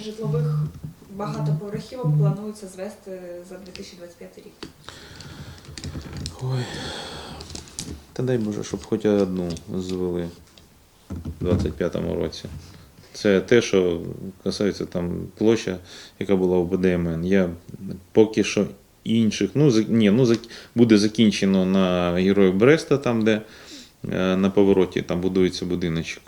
житлових багатоповерхівок планується звести за 2025 рік? Ой. Та дай Боже, щоб хоч одну звели в 25-му році. Це те, що касається там площа, яка була в БДМН. Я поки що інших. Ну, ні, ну буде закінчено на Героїв Бреста, там, де е, на повороті там будується будиночок.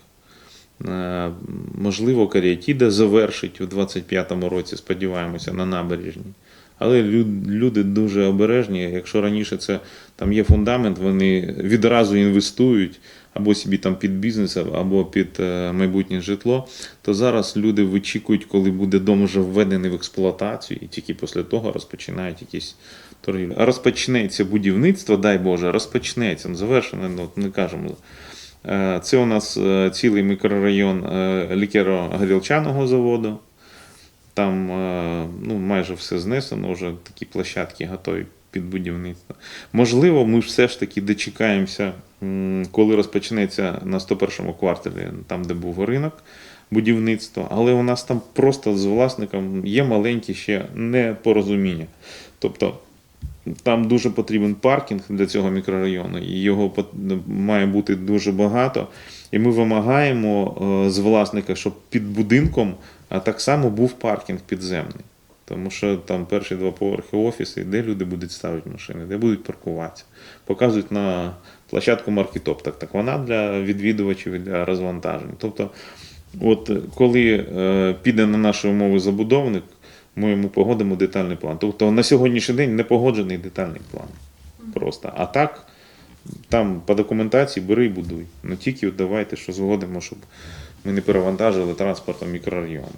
Е, Можливо, Каріатіда завершить у 25-му році, сподіваємося, на набережній. Але люди дуже обережні. Якщо раніше це там є фундамент, вони відразу інвестують або собі там під бізнес, або під е, майбутнє житло, то зараз люди вичікують, коли буде дом вже введений в експлуатацію, і тільки після того розпочинають якісь торгівлі. Розпочнеться будівництво, дай Боже, розпочнеться, ну, завершено, ну, не кажемо. Е, Це у нас е, цілий мікрорайон е, лікеро-горілчаного заводу. Там ну, майже все знесено, вже такі площадки готові під будівництво. Можливо, ми все ж таки дочекаємося, коли розпочнеться на 101-му кварталі, там, де був ринок, будівництво, але у нас там просто з власником є маленькі ще непорозуміння. Тобто там дуже потрібен паркінг для цього мікрорайону, і його має бути дуже багато. І ми вимагаємо е, з власника, щоб під будинком так само був паркінг підземний. Тому що там перші два поверхи офіси, де люди будуть ставити машини, де будуть паркуватися. Показують на площадку Маркетоп. Так, так вона для відвідувачів і для розвантажень. Тобто, от коли е, піде на наші умови забудовник, ми йому погодимо детальний план. Тобто на сьогоднішній день не погоджений детальний план. Просто. А так, там по документації бери і будуй. Ну тільки от давайте, що згодимо, щоб ми не перевантажили транспортом мікрорайон.